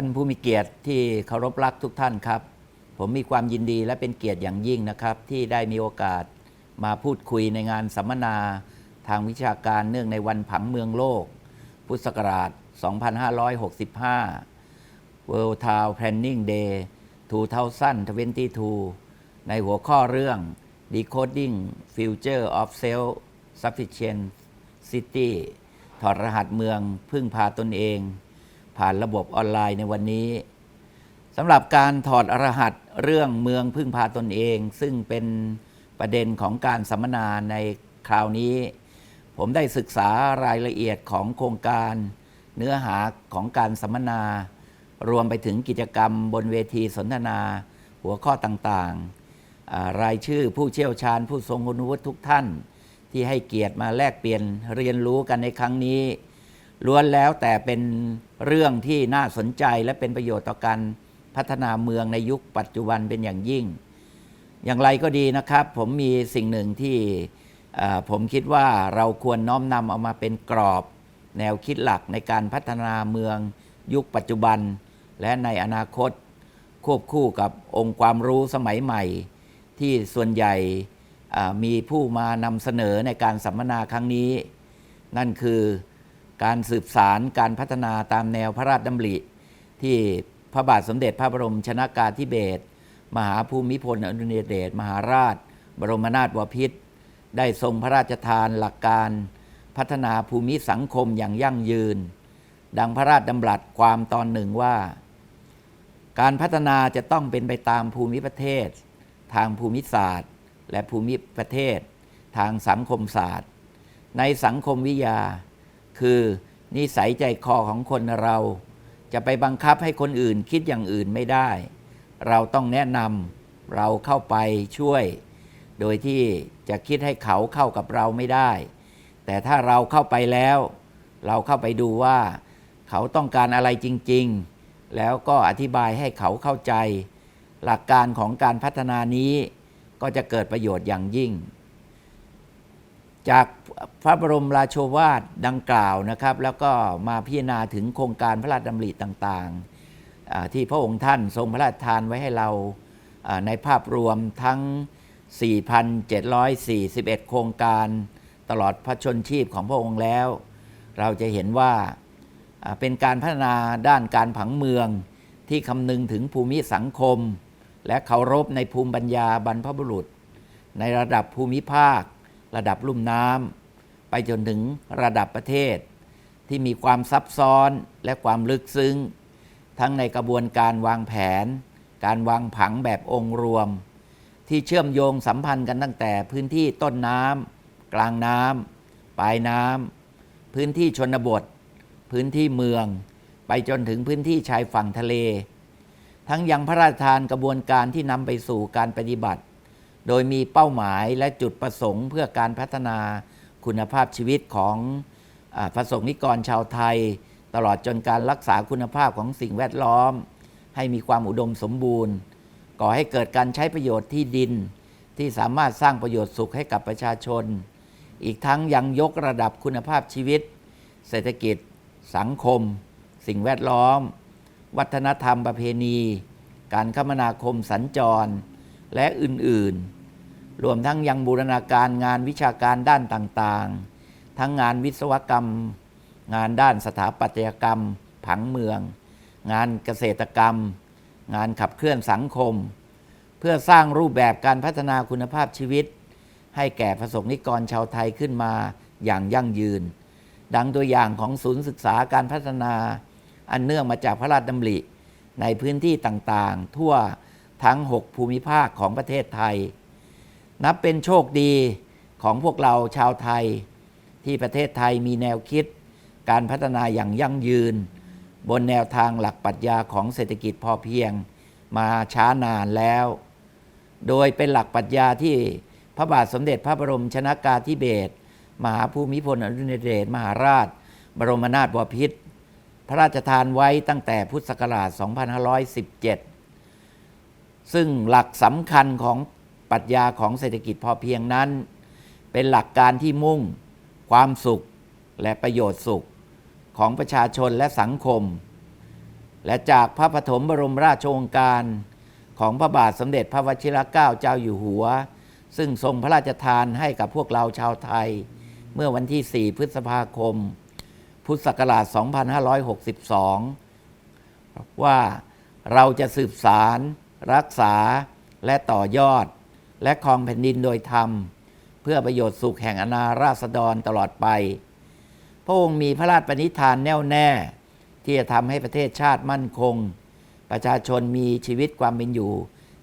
านผู้มีเกียรติที่เคารพรักทุกท่านครับ ผมมีความยินดีและเป็นเกียรติอย่างยิ่งนะครับ ที่ได้มีโอกาสมาพูดคุยในงานสัมมนาทางวิชาการเนื่องในวันผังเมืองโลก พุทธศักราช 2565 World Town Planning Day 2022 ในหัวข้อเรื่อง Decoding Future of Self Sufficient City ถอดรหัสเมืองพึ่งพาตนเอง ผ่านระบบออนไลน์ในวันนี้สำหรับการถอดรหัสเรื่องเมืองพึ่งพาตนเอง ซึ่งเป็นประเด็นของการสัมมนาในคราวนี้ ผมได้ศึกษารายละเอียดของโครงการ เนื้อหาของการสัมมนา รวมไปถึงกิจกรรมบนเวทีสนทนา หัวข้อต่างๆ รายชื่อผู้เชี่ยวชาญผู้ทรงคุณวุฒิทุกท่าน ที่ให้เกียรติมาแลกเปลี่ยนเรียนรู้กันในครั้งนี้ ล้วนแล้วแต่เป็นเรื่องที่น่าสนใจและเป็นประโยชน์ต่อการพัฒนาเมืองในยุคปัจจุบันเป็นอย่างยิ่ง อย่างไรก็ดีนะครับ ผมมีสิ่งหนึ่งที่ผมคิดว่าเราควรน้อมนำเอามาเป็นกรอบ แนวคิดหลักในการพัฒนาเมือง ยุคปัจจุบัน และในอนาคต ควบคู่กับองค์ความรู้สมัยใหม่ ที่ส่วนใหญ่มีผู้มานำเสนอในการสัมมนาครั้งนี้ นั่นคือ การสืบสารการพัฒนาตามแนวพระราชดำริ ที่พระบาทสมเด็จพระบรมชนากาธิเบศรมหาภูมิพลอดุลยเดชมหาราช บรมนาถบพิตรได้ทรงพระราชทานหลักการพัฒนาภูมิสังคมอย่างยั่งยืน ดังพระราชดำรัสความตอนหนึ่งว่า การพัฒนาจะต้องเป็นไปตามภูมิประเทศ ทางภูมิศาสตร์ และภูมิประเทศ ทางสังคมศาสตร์ ในสังคมวิทยา คือนิสัยใจคอของคนเรา จะไปบังคับให้คนอื่นคิดอย่างอื่นไม่ได้ เราต้องแนะนำเราเข้าไปช่วย โดยที่จะคิดให้เขาเข้ากับเราไม่ได้ แต่ถ้าเราเข้าไปแล้ว เราเข้าไปดูว่า เขาต้องการอะไรจริง ๆ แล้วก็อธิบายให้เขาเข้าใจ หลักการของการพัฒนานี้ ก็จะเกิดประโยชน์อย่างยิ่ง จากพระบรมราโชวาทดังกล่าวนะครับ แล้วก็มาพิจารณาถึงโครงการพระราชดำริต่างๆ ที่พระองค์ท่านทรงพระราชทานไว้ให้เราในภาพรวมทั้ง 4,741 โครงการตลอดพระชนชีพของพระองค์แล้ว เราจะเห็นว่าเป็นการพัฒนาด้านการผังเมืองที่คำนึงถึงภูมิสังคม และเคารพในภูมิปัญญาบรรพบุรุษ ในระดับภูมิภาค ระดับลุ่มน้ำไปจนถึงระดับประเทศ ที่มีความซับซ้อนและความลึกซึ้ง ทั้งในกระบวนการวางแผน การวางผังแบบองค์รวม ที่เชื่อมโยงสัมพันธ์กันตั้งแต่พื้นที่ต้นน้ำกลางน้ำปลายน้ำพื้นที่ชนบท พื้นที่เมือง ไปจนถึงพื้นที่ชายฝั่งทะเล ทั้งยังพระราชทานกระบวนการที่นำไปสู่การปฏิบัติ โดยมีเป้าหมายและจุดประสงค์เพื่อการพัฒนาคุณภาพชีวิตของอประสงค์นิกรชาวไทย ตลอดจนการรักษาคุณภาพของสิ่งแวดล้อม ให้มีความอุดมสมบูรณ์ ก่อให้เกิดการใช้ประโยชน์ที่ดิน ที่สามารถสร้างประโยชน์สุขให้กับประชาชน อีกทั้งยังยกระดับคุณภาพชีวิต เศรษฐกิจ สังคม สิ่งแวดล้อม วัฒนธรรมประเพณี การคมนาคมสัญจร และอื่นๆ รวมทั้งยังบูรณาการงานวิชาการด้านต่างๆ ทั้งงานวิศวกรรม งานด้านสถาปัตยกรรม ผังเมือง งานเกษตรกรรม งานขับเคลื่อนสังคม เพื่อสร้างรูปแบบการพัฒนาคุณภาพชีวิต ให้แก่ประสงนิกรชาวไทยขึ้นมาอย่างยั่งยืน ดังตัวอย่างของศูนย์ศึกษาการพัฒนา อันเนื่องมาจากพระราชดำริในพื้นที่ต่างๆ ทั่ว ทั้ง 6 ภูมิภาคของประเทศไทย นับเป็นโชคดีของพวกเราชาวไทย ที่ประเทศไทยมีแนวคิด การพัฒนาอย่างยั่งยืน บนแนวทางหลักปรัชญาของเศรษฐกิจพอเพียงมาช้านานแล้ว โดยเป็นหลักปรัชญาที่พระบาทสมเด็จพระบรมชนากาธิเบศรมหาภูมิพลอดุลยเดชมหาราช บรมนาถบพิตรพระราชทานไว้ตั้งแต่พุทธศักราช 2517 ซึ่งหลักสำคัญของปรัชญาของเศรษฐกิจพอเพียงนั้น เป็นหลักการที่มุ่ง ความสุขและประโยชน์สุขของประชาชนและสังคม และจากพระปฐมบรมราชโองการของพระบาทสมเด็จพระวชิรเกล้าเจ้าอยู่หัว ซึ่งทรงพระราชทานให้กับพวกเราชาวไทย เมื่อวันที่ 4 พฤษภาคม พุทธศักราช 2562 ว่าเราจะสืบสาร รักษาและต่อยอด และครองแผ่นดินโดยธรรม เพื่อประโยชน์สุขแห่งอนาราษฎรตลอดไป พระองค์มีพระราชปณิธานแน่วแน่ ที่จะทำให้ประเทศชาติมั่นคง ประชาชนมีชีวิตความเป็นอยู่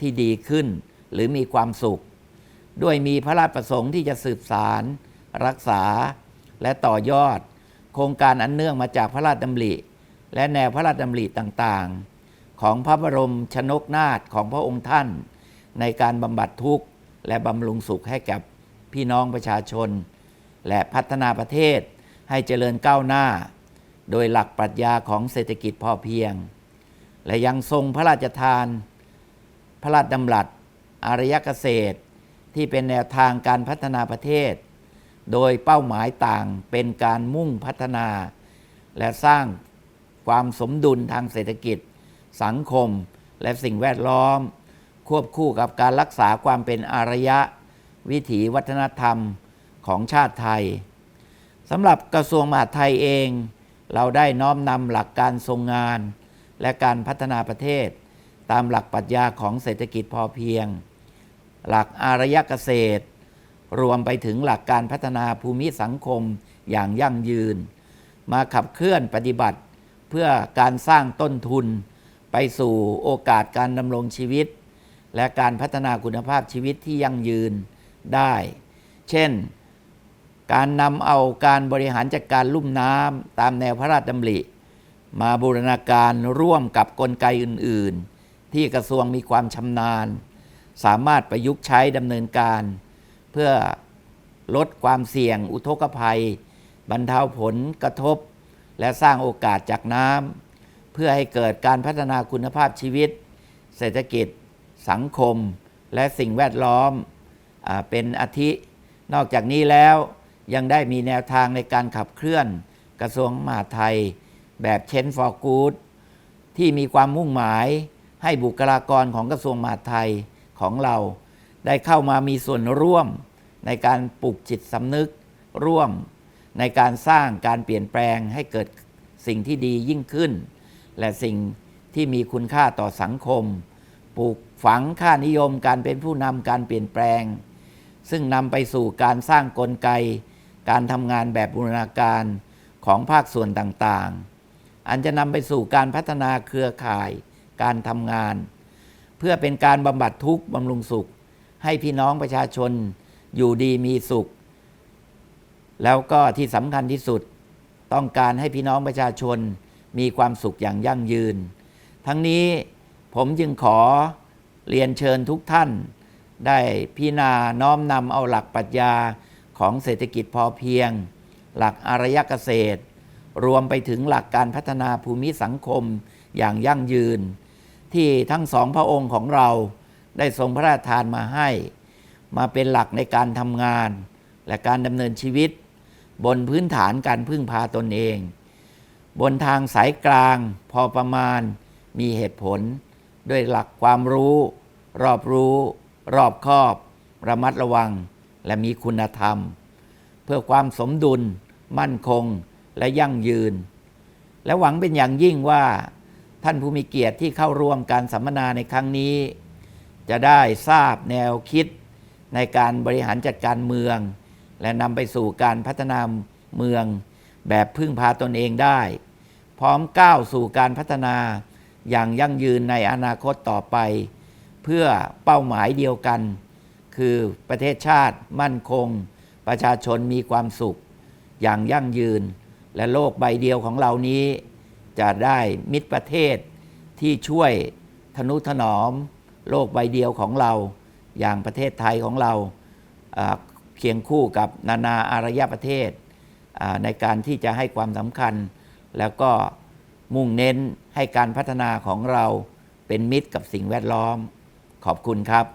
ที่ดีขึ้น หรือมีความสุข ด้วยมีพระราชประสงค์ที่จะสืบสาร รักษาและต่อยอด โครงการอันเนื่องมาจากพระราชดำริ และแนวพระราชดำริต่างๆ ของพระบรมชนกนาถของพระองค์ท่าน ในการบำบัดทุกข์ และบำรุงสุขให้กับพี่น้องประชาชน และพัฒนาประเทศให้เจริญก้าวหน้า โดยหลักปรัชญาของเศรษฐกิจพอเพียง และยังทรงพระราชทาน พระราชดำรัสอารยเกษตร ที่เป็นแนวทางการพัฒนาประเทศ โดยเป้าหมายต่างเป็นการมุ่งพัฒนา และสร้างความสมดุลทางเศรษฐกิจ สังคม และสิ่งแวดล้อม ควบคู่กับการรักษาความเป็นอารยะ วิถีวัฒนธรรมของชาติไทยสำหรับกระทรวงมหาดไทยเอง เราได้น้อมนำหลักการทรงงาน และการพัฒนาประเทศ ตามหลักปรัชญาของเศรษฐกิจพอเพียง หลักอารยเกษตร รวมไปถึงหลักการพัฒนาภูมิสังคมอย่างยั่งยืน มาขับเคลื่อนปฏิบัติเพื่อการสร้างต้นทุน ไปสู่โอกาสการดำรงชีวิต และการพัฒนาคุณภาพชีวิตที่ยั่งยืนได้ เช่น การนำเอาการบริหารจัดการลุ่มน้ำตามแนวพระราชดำริ มาบูรณาการร่วมกับกลไกอื่น ๆ ที่กระทรวงมีความชำนาญ สามารถประยุกต์ใช้ดำเนินการ เพื่อลดความเสี่ยงอุทกภัย บรรเทาผลกระทบ และสร้างโอกาสจากน้ำ เพื่อให้เกิดการพัฒนาคุณภาพชีวิต เศรษฐกิจ สังคม และสิ่งแวดล้อมอเป็นอาทิ นอกจากนี้แล้วยังได้มีแนวทางในการขับเคลื่อนกระทรวงมหาดไทย แบบเชนฟอร์กูดที่มีความมุ่งหมายให้บุคลากรของกระทรวงมหาดไทยของเรา ได้เข้ามามีส่วนร่วมในการปลูกจิตสำนึกร่วม ในการสร้างการเปลี่ยนแปลงให้เกิดสิ่งที่ดียิ่งขึ้น และสิ่งที่มีคุณค่าต่อสังคม ปลูกฝังค่านิยมการเป็นผู้นำการเปลี่ยนแปลง ซึ่งนำไปสู่การสร้างกลไก การทำงานแบบบูรณาการของภาคส่วนต่างๆ อันจะนำไปสู่การพัฒนาเครือข่าย การทำงาน เพื่อเป็นการบำบัดทุกข์บำรุงสุข ให้พี่น้องประชาชนอยู่ดีมีสุข แล้วก็ที่สำคัญที่สุด ต้องการให้พี่น้องประชาชน มีความสุขอย่างยั่งยืน ทั้งนี้ผมจึงขอเรียนเชิญทุกท่าน ได้พิจารณาน้อมนำเอาหลักปรัชญาของเศรษฐกิจพอเพียง หลักอารยเกษตร รวมไปถึงหลักการพัฒนาภูมิสังคมอย่างยั่งยืน ที่ทั้งสองพระองค์ของเราได้ทรงพระราชทานมาให้ มาเป็นหลักในการทำงาน และการดำเนินชีวิต บนพื้นฐานการพึ่งพาตนเอง บนทางสายกลางพอประมาณมีเหตุผล ด้วยหลักความรู้ รอบรู้ รอบคอบ ระมัดระวัง และมีคุณธรรม เพื่อความสมดุล มั่นคงและยั่งยืน และหวังเป็นอย่างยิ่งว่า ท่านผู้มีเกียรติที่เข้าร่วมการสัมมนาในครั้งนี้ จะได้ทราบแนวคิดในการบริหารจัดการเมือง และนำไปสู่การพัฒนาเมือง แบบพึ่งพาตนเองได้ พร้อมก้าวสู่การพัฒนาอย่างยั่งยืนในอนาคตต่อไป เพื่อเป้าหมายเดียวกัน คือประเทศชาติมั่นคง ประชาชนมีความสุข อย่างยั่งยืน และโลกใบเดียวของเรานี้ จะได้มิตรประเทศที่ช่วยทนุถนอม โลกใบเดียวของเรา อย่างประเทศไทยของเราเคียงคู่กับนานาอารยประเทศ ในการที่จะให้ความสำคัญ แล้วก็มุ่งเน้นให้การพัฒนาของเราเป็นมิตรกับสิ่งแวดล้อม ขอบคุณครับ